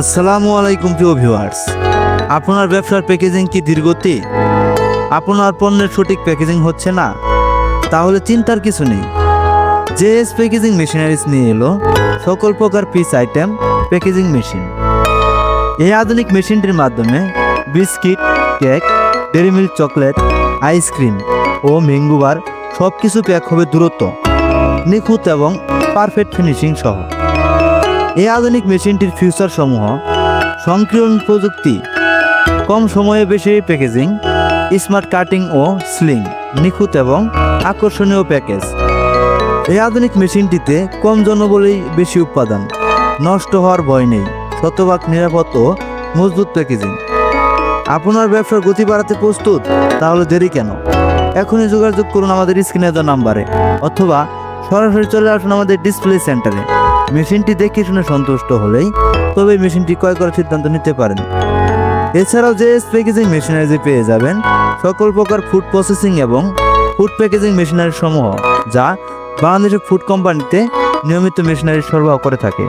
আসসালামু আলাইকুম প্রিয় ভিউয়ার্স। আপনার ব্যবসার প্যাকেজিং কি দীর্ঘতি আপনার পণ্যের সঠিক প্যাকেজিং হচ্ছে না। তাহলে চিন্তার কিছু নেই। জেএস প্যাকেজিং মেশিনারিজ নিয়ে এলো। সকল প্রকার পিস আইটেম, প্যাকেজিং মেশিন। এই আধুনিক মেশিনটির মাধ্যমে biscuit, cake, dairy milk chocolate, ice cream ও মেঙ্গুবার সব কিছু প্যাক হবে দূরত্ব, নিখুঁত এবং পারফেক্ট ফিনিশিং সহ। এই আধুনিক মেশিনটির ফিউচার সমূহ, সংক্রিয়ণ প্রযুক্তি, কম সময়ে বেশি প্যাকেজিং স্মার্ট কাটিং ও স্লিং নিখুঁত এবং আকর্ষণীয় প্যাকেজ এই আধুনিক মেশিনটিতে কম জনবলেই বেশি উৎপাদন, নষ্ট হওয়ার ভয় নেই, শতভাগ নিরাপদ ও মজবুত প্যাকেজিং আপনার ব্যবসার গতি বাড়াতে প্রস্তুত? তাহলে দেরি কেন? এখনই যোগাযোগ করুন আমাদের স্ক্রিনে দেওয়া নাম্বারে, অথবা সরাসরি চলে আসুন আমাদের ডিসপ্লে সেন্টারে মেশিনটি দেখে শুনে সন্তুষ্ট হলেই তবে মেশিনটি ক্রয় করার সিদ্ধান্ত নিতে পারেন। এছাড়াও যে প্যাকেজিং মেশিনারি পেয়ে যাবেন, সকল প্রকার ফুড প্রসেসিং এবং ফুড প্যাকেজিং মেশিনারি সমূহ যা বাংলাদেশের ফুড কোম্পানিতে নিয়মিত মেশিনারি সরবরাহ করে থাকে।